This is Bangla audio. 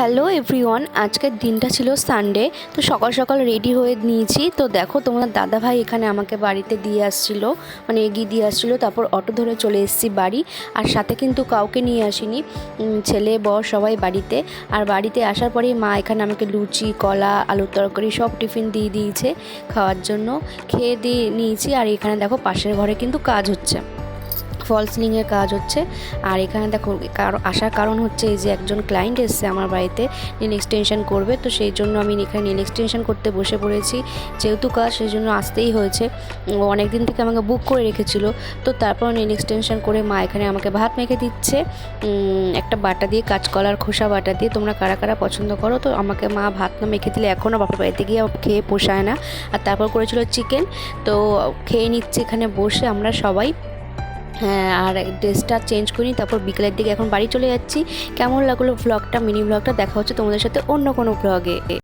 হ্যালো এভরিওয়ান আজকের দিনটা ছিল সানডে তো সকাল সকাল রেডি হয়ে নিয়েছি। তো দেখো, তোমার দাদা ভাই এখানে আমাকে বাড়িতে দিয়ে আসছিল মানে এগিয়ে দিয়ে আসছিল, তারপর অটো ধরে চলে এসেছি বাড়ি। আর সাথে কিন্তু কাউকে নিয়ে আসিনি ছেলে, বর, সবাই বাড়িতে। আর বাড়িতে আসার পরেই মা এখানে আমাকে লুচি, কলা, আলুর তরকারি সব টিফিন দিয়ে দিয়েছে খাওয়ার জন্য। খেয়ে দিয়ে নিয়েছি, আর এখানে দেখো পাশের ঘরে কিন্তু কাজ হচ্ছে। ফল সিলিংয়ের কাজ হচ্ছে। আর এখানে দেখো আসার কারণ হচ্ছে এই যে একজন ক্লায়েন্ট এসছে আমার বাড়িতে নীল এক্সটেনশন করবে, তো সেই জন্য আমি এখানে নীল এক্সটেনশন করতে বসে পড়েছি। যেহেতু কাজ, সেই জন্য আসতেই হয়েছে। অনেক দিন থেকে আমাকে বুক করে রেখেছিল। তো তারপর নীল এক্সটেনশন করে মা এখানে আমাকে ভাত মেখে দিচ্ছে। একটা বাটা দিয়ে কাঁচকলার খোসা বাটা দিয়ে। তোমরা কারা কারা পছন্দ করো, তো আমাকে মা ভাত না মেখে দিলে এখনও বাপের বাড়িতে গিয়ে খেয়ে পোষায় না। আর তারপর করেছিল চিকেন তো খেয়ে নিচ্ছি এখানে বসে আমরা সবাই। আর ড্রেসটা চেঞ্জ করি তারপর বিকেলের দিকে এখন বাড়ি চলে যাচ্ছি। কেমন লাগল ভ্লগটা মিনি ভ্লগটা দেখা হচ্ছে তোমাদের সাথে অন্য কোনো ভ্লগে